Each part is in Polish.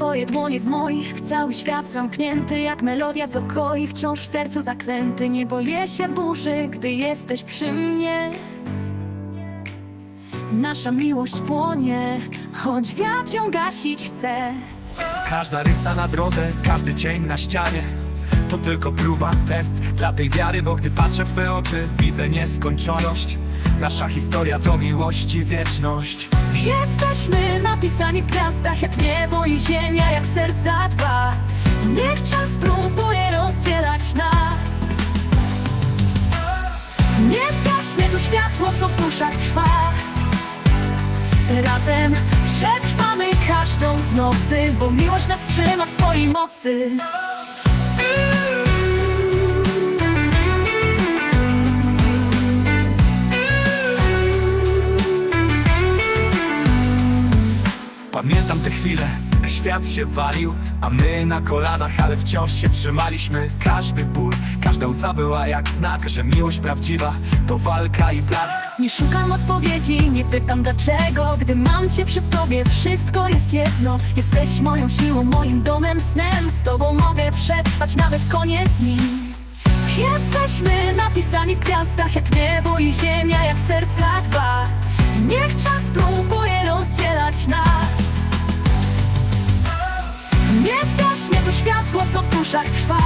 Twoje dłonie w moich. Cały świat zamknięty jak melodia z okoi. Wciąż w sercu zaklęty. Nie boję się burzy, gdy jesteś przy mnie. Nasza miłość płonie Choć wiatr ją gasić chce. Każda rysa na drodze, każdy cień na ścianie To tylko próba, test dla tej wiary Bo gdy patrzę w Twe oczy, widzę nieskończoność. Nasza historia to miłość i wieczność. Jesteśmy napisani w gwiazdach jak niebo i ziemia, jak serca dwa. Niech czas próbuje rozdzielać nas. Nie zgaśnie to światło, co w duszach trwa. Razem przetrwamy każdą z nocy Bo miłość nas trzyma w swojej mocy Pamiętam te chwile, świat się walił A my na kolanach, ale wciąż się trzymaliśmy. Każdy ból, każda łza była jak znak Że miłość prawdziwa to walka i blask. Nie szukam odpowiedzi, nie pytam dlaczego Gdy mam cię przy sobie, wszystko jest jedno. Jesteś moją siłą, moim domem, snem. Z tobą mogę przetrwać nawet koniec dni. Jesteśmy napisani w gwiazdach jak niebo i ziemia, jak serca dwa. Niech duszach trwa.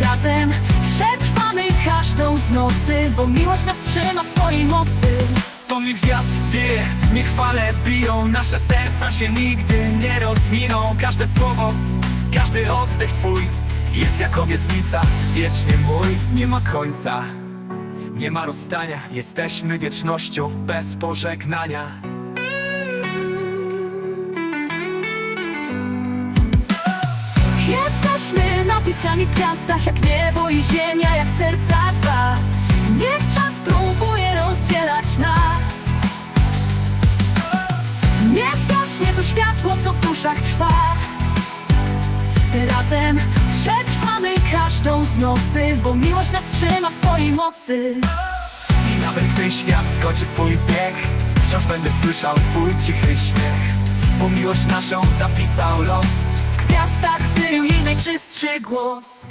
Razem przetrwamy każdą z nocy Bo miłość nas trzyma w swojej mocy. To niech wiatr wieje, niech fale biją Nasze serca się nigdy nie rozminą. Każde słowo, każdy oddech twój Jest jak obietnica, wiecznie mój Nie ma końca, nie ma rozstania Jesteśmy wiecznością bez pożegnania Napisani w gwiazdach jak niebo i ziemia, jak serca dwa. Niech czas próbuje rozdzielać nas. Nie zgaśnie to światło, co w duszach trwa. Razem przetrwamy każdą z nocy Bo miłość nas trzyma w swojej mocy. I nawet gdy świat skończy swój bieg Wciąż będę słyszał twój cichy śmiech. Bo miłość naszą zapisał los. W gwiazdach wyrył najczystszy głos